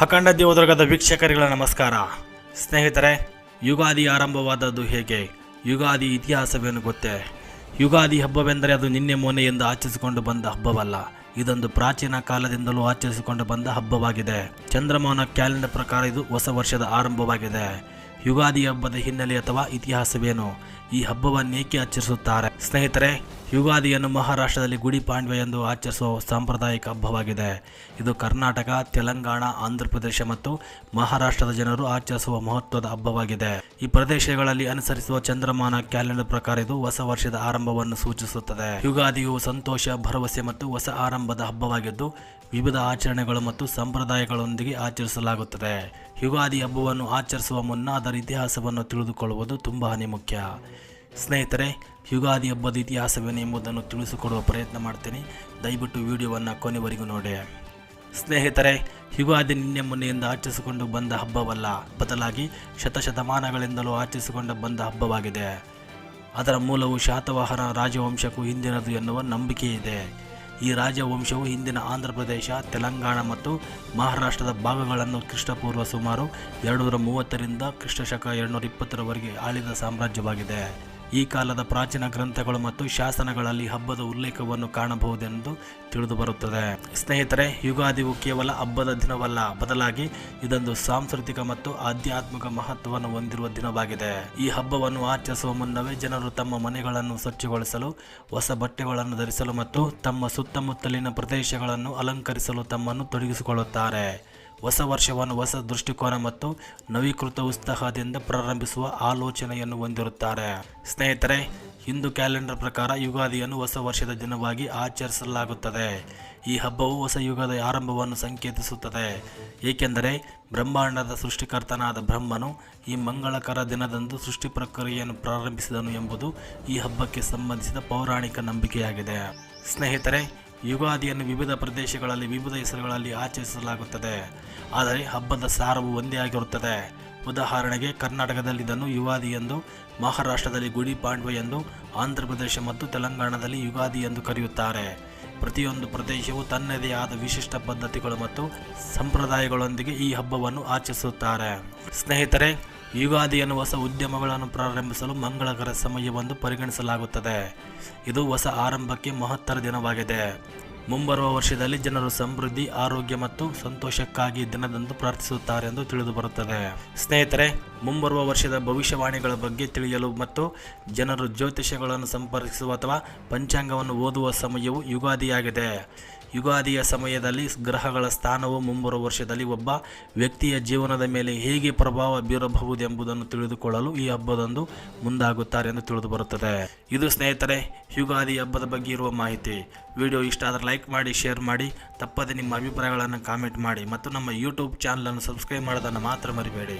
ಅಖಂಡ ದೇವದುರ್ಗದ ವೀಕ್ಷಕರಿಗಳ ನಮಸ್ಕಾರ. ಸ್ನೇಹಿತರೆ, ಯುಗಾದಿ ಆರಂಭವಾದದ್ದು ಹೇಗೆ? ಯುಗಾದಿ ಇತಿಹಾಸವೇನು ಗೊತ್ತೇ? ಯುಗಾದಿ ಹಬ್ಬವೆಂದರೆ ಅದು ನಿನ್ನೆ ಮೊನ್ನೆಯಿಂದ ಆಚರಿಸಿಕೊಂಡು ಬಂದ ಹಬ್ಬವಲ್ಲ. ಇದೊಂದು ಪ್ರಾಚೀನ ಕಾಲದಿಂದಲೂ ಆಚರಿಸಿಕೊಂಡು ಬಂದ ಹಬ್ಬವಾಗಿದೆ. ಚಂದ್ರಮಾನ ಕ್ಯಾಲೆಂಡರ್ ಪ್ರಕಾರ ಇದು ಹೊಸ ವರ್ಷದ ಆರಂಭವಾಗಿದೆ. ಯುಗಾದಿ ಹಬ್ಬದ ಹಿನ್ನೆಲೆ ಅಥವಾ ಇತಿಹಾಸವೇನು? ಈ ಹಬ್ಬವನ್ನೇಕೆ ಆಚರಿಸುತ್ತಾರೆ? ಸ್ನೇಹಿತರೆ ಯುಗಾದಿಯನ್ನು ಮಹಾರಾಷ್ಟ್ರದಲ್ಲಿ ಗುಡಿ ಪಾಂಡ್ಯ ಎಂದು ಆಚರಿಸುವ ಸಾಂಪ್ರದಾಯಿಕ ಹಬ್ಬವಾಗಿದೆ. ಇದು ಕರ್ನಾಟಕ, ತೆಲಂಗಾಣ, ಆಂಧ್ರಪ್ರದೇಶ ಮತ್ತು ಮಹಾರಾಷ್ಟ್ರದ ಜನರು ಆಚರಿಸುವ ಮಹತ್ವದ ಹಬ್ಬವಾಗಿದೆ. ಈ ಪ್ರದೇಶಗಳಲ್ಲಿ ಅನುಸರಿಸುವ ಚಂದ್ರಮಾನ ಕ್ಯಾಲೆಂಡರ್ ಪ್ರಕಾರ ಇದು ಹೊಸ ವರ್ಷದ ಆರಂಭವನ್ನು ಸೂಚಿಸುತ್ತದೆ. ಯುಗಾದಿಯು ಸಂತೋಷ, ಭರವಸೆ ಮತ್ತು ಹೊಸ ಆರಂಭದ ಹಬ್ಬವಾಗಿದ್ದು, ವಿವಿಧ ಆಚರಣೆಗಳು ಮತ್ತು ಸಂಪ್ರದಾಯಗಳೊಂದಿಗೆ ಆಚರಿಸಲಾಗುತ್ತದೆ. ಯುಗಾದಿ ಹಬ್ಬವನ್ನು ಆಚರಿಸುವ ಮುನ್ನ ಅದರ ಇತಿಹಾಸವನ್ನು ತಿಳಿದುಕೊಳ್ಳುವುದು ತುಂಬಾ ಮುಖ್ಯ. ಸ್ನೇಹಿತರೆ, ಯುಗಾದಿ ಹಬ್ಬದ ಇತಿಹಾಸವೇನು ಎಂಬುದನ್ನು ತಿಳಿಸಿಕೊಡುವ ಪ್ರಯತ್ನ ಮಾಡ್ತೀನಿ. ದಯವಿಟ್ಟು ವಿಡಿಯೋವನ್ನು ಕೊನೆವರೆಗೂ ನೋಡಿ. ಸ್ನೇಹಿತರೆ, ಯುಗಾದಿ ನಿನ್ನೆ ಮೊನ್ನೆಯಿಂದ ಆಚರಿಸಿಕೊಂಡು ಬಂದ ಹಬ್ಬವಲ್ಲ, ಬದಲಾಗಿ ಶತಶತಮಾನಗಳಿಂದಲೂ ಆಚರಿಸಿಕೊಂಡು ಬಂದ ಹಬ್ಬವಾಗಿದೆ. ಅದರ ಮೂಲವು ಶಾತವಾಹನ ರಾಜವಂಶಕ್ಕೂ ಹಿಂದಿನದು ಎನ್ನುವ ನಂಬಿಕೆ ಇದೆ. ಈ ರಾಜವಂಶವು ಹಿಂದಿನ ಆಂಧ್ರ ಪ್ರದೇಶ, ತೆಲಂಗಾಣ ಮತ್ತು ಮಹಾರಾಷ್ಟ್ರದ ಭಾಗಗಳನ್ನು ಕ್ರಿಸ್ತಪೂರ್ವ ಸುಮಾರು ಎರಡುನೂರ ಮೂವತ್ತರಿಂದ ಕ್ರಿಸ್ತಶಕ ಎರಡುನೂರ ಇಪ್ಪತ್ತರವರೆಗೆ ಆಳಿದ ಸಾಮ್ರಾಜ್ಯವಾಗಿದೆ. ಈ ಕಾಲದ ಪ್ರಾಚೀನ ಗ್ರಂಥಗಳು ಮತ್ತು ಶಾಸನಗಳಲ್ಲಿ ಹಬ್ಬದ ಉಲ್ಲೇಖವನ್ನು ಕಾಣಬಹುದೆಂದು ತಿಳಿದು ಬರುತ್ತದೆ ಸ್ನೇಹಿತರೆ, ಯುಗಾದಿಯು ಕೇವಲ ಹಬ್ಬದ ದಿನವಲ್ಲ. ಬದಲಾಗಿ, ಇದೊಂದು ಸಾಂಸ್ಕೃತಿಕ ಮತ್ತು ಆಧ್ಯಾತ್ಮಿಕ ಮಹತ್ವವನ್ನು ಹೊಂದಿರುವ ದಿನವಾಗಿದೆ. ಈ ಹಬ್ಬವನ್ನು ಆಚರಿಸುವ ಮುನ್ನವೇ ಜನರು ತಮ್ಮ ಮನೆಗಳನ್ನು ಸ್ವಚ್ಛಗೊಳಿಸಲು, ಹೊಸ ಬಟ್ಟೆಗಳನ್ನು ಧರಿಸಲು ಮತ್ತು ತಮ್ಮ ಸುತ್ತಮುತ್ತಲಿನ ಪ್ರದೇಶಗಳನ್ನು ಅಲಂಕರಿಸಲು ತಮ್ಮನ್ನು ತೊಡಗಿಸಿಕೊಳ್ಳುತ್ತಾರೆ. ಹೊಸ ವರ್ಷವನ್ನು, ಹೊಸ ದೃಷ್ಟಿಕೋನ ಮತ್ತು ನವೀಕೃತ ಉತ್ಸಾಹದಿಂದ ಪ್ರಾರಂಭಿಸುವ ಆಲೋಚನೆಯನ್ನು ಹೊಂದಿರುತ್ತಾರೆ. ಸ್ನೇಹಿತರೆ, ಹಿಂದೂ ಕ್ಯಾಲೆಂಡರ್ ಪ್ರಕಾರ ಯುಗಾದಿಯನ್ನು ಹೊಸ ವರ್ಷದ ದಿನವಾಗಿ ಆಚರಿಸಲಾಗುತ್ತದೆ. ಈ ಹಬ್ಬವು ಹೊಸ ಯುಗದ ಆರಂಭವನ್ನು ಸಂಕೇತಿಸುತ್ತದೆ. ಏಕೆಂದರೆ, ಬ್ರಹ್ಮಾಂಡದ ಸೃಷ್ಟಿಕರ್ತನಾದ ಬ್ರಹ್ಮನು ಈ ಮಂಗಳಕರ ದಿನದಂದು ಸೃಷ್ಟಿ ಪ್ರಕ್ರಿಯೆಯನ್ನು ಪ್ರಾರಂಭಿಸಿದನು ಎಂಬುದು ಈ ಹಬ್ಬಕ್ಕೆ ಸಂಬಂಧಿಸಿದ ಪೌರಾಣಿಕ ನಂಬಿಕೆಯಾಗಿದೆ. ಸ್ನೇಹಿತರೆ ಯುಗಾದಿಯನ್ನು ವಿವಿಧ ಪ್ರದೇಶಗಳಲ್ಲಿ, ವಿವಿಧ ಹೆಸರುಗಳಲ್ಲಿ ಆಚರಿಸಲಾಗುತ್ತದೆ. ಆದರೆ ಹಬ್ಬದ ಸಾರವು ಒಂದೇ ಆಗಿರುತ್ತದೆ. ಉದಾಹರಣೆಗೆ ಕರ್ನಾಟಕದಲ್ಲಿ ಇದನ್ನು ಯುಗಾದಿ ಎಂದು, ಮಹಾರಾಷ್ಟ್ರದಲ್ಲಿ ಗುಡಿ ಪಾಂಡ್ವ ಎಂದು, ಆಂಧ್ರಪ್ರದೇಶ ಮತ್ತು ತೆಲಂಗಾಣದಲ್ಲಿ ಯುಗಾದಿ ಎಂದು ಕರೆಯುತ್ತಾರೆ. ಪ್ರತಿಯೊಂದು ಪ್ರದೇಶವು ತನ್ನದೇ ಆದ ವಿಶಿಷ್ಟ ಪದ್ಧತಿಗಳು ಮತ್ತು ಸಂಪ್ರದಾಯಗಳೊಂದಿಗೆ ಈ ಹಬ್ಬವನ್ನು ಆಚರಿಸುತ್ತಾರೆ. ಸ್ನೇಹಿತರೆ, ಯುಗಾದಿಯನ್ನು ಹೊಸ ಉದ್ಯಮಗಳನ್ನು ಪ್ರಾರಂಭಿಸಲು ಮಂಗಳಕರ ಸಮಯವೆಂದು ಪರಿಗಣಿಸಲಾಗುತ್ತದೆ. ಇದು ಹೊಸ ಆರಂಭಕ್ಕೆ ಮಹತ್ತರ ದಿನವಾಗಿದೆ. ಮುಂಬರುವ ವರ್ಷದಲ್ಲಿ ಜನರು ಸಮೃದ್ಧಿ, ಆರೋಗ್ಯ ಮತ್ತು ಸಂತೋಷಕ್ಕಾಗಿ ದಿನದಂದು ಪ್ರಾರ್ಥಿಸುತ್ತಾರೆ ಎಂದು ತಿಳಿದು ಬರುತ್ತದೆ. ಸ್ನೇಹಿತರೆ, ಮುಂಬರುವ ವರ್ಷದ ಭವಿಷ್ಯವಾಣಿಗಳ ಬಗ್ಗೆ ತಿಳಿಯಲು ಮತ್ತು ಜನರು ಜ್ಯೋತಿಷ್ಯಗಳನ್ನು ಸಂಪರ್ಕಿಸುವ ಅಥವಾ ಪಂಚಾಂಗವನ್ನು ಓದುವ ಸಮಯವು ಯುಗಾದಿಯಾಗಿದೆ. ಯುಗಾದಿಯ ಸಮಯದಲ್ಲಿ ಗ್ರಹಗಳ ಸ್ಥಾನವು ಮುಂಬರುವ ವರ್ಷದಲ್ಲಿ ಒಬ್ಬ ವ್ಯಕ್ತಿಯ ಜೀವನದ ಮೇಲೆ ಹೇಗೆ ಪ್ರಭಾವ ಬೀರಬಹುದೆಂಬುದನ್ನು ತಿಳಿದುಕೊಳ್ಳಲು ಈ ಹಬ್ಬದಂದು ಮುಂದಾಗುತ್ತಾರೆ ಎಂದು ತಿಳಿದು ಬರುತ್ತದೆ. ಇದು ಸ್ನೇಹಿತರೆ, ಯುಗಾದಿ ಹಬ್ಬದ ಬಗ್ಗೆ ಇರುವ ಮಾಹಿತಿ. ವಿಡಿಯೋ ಇಷ್ಟ ಆದರೆ ಲೈಕ್ ಮಾಡಿ, ಶೇರ್ ಮಾಡಿ. ತಪ್ಪದೆ ನಿಮ್ಮ ಅಭಿಪ್ರಾಯಗಳನ್ನು ಕಾಮೆಂಟ್ ಮಾಡಿ. ಮತ್ತು ನಮ್ಮ ಯೂಟ್ಯೂಬ್ ಚಾನಲನ್ನು ಸಬ್ಸ್ಕ್ರೈಬ್ ಮಾಡೋದನ್ನು ಮಾತ್ರ ಮರಿಬೇಡಿ.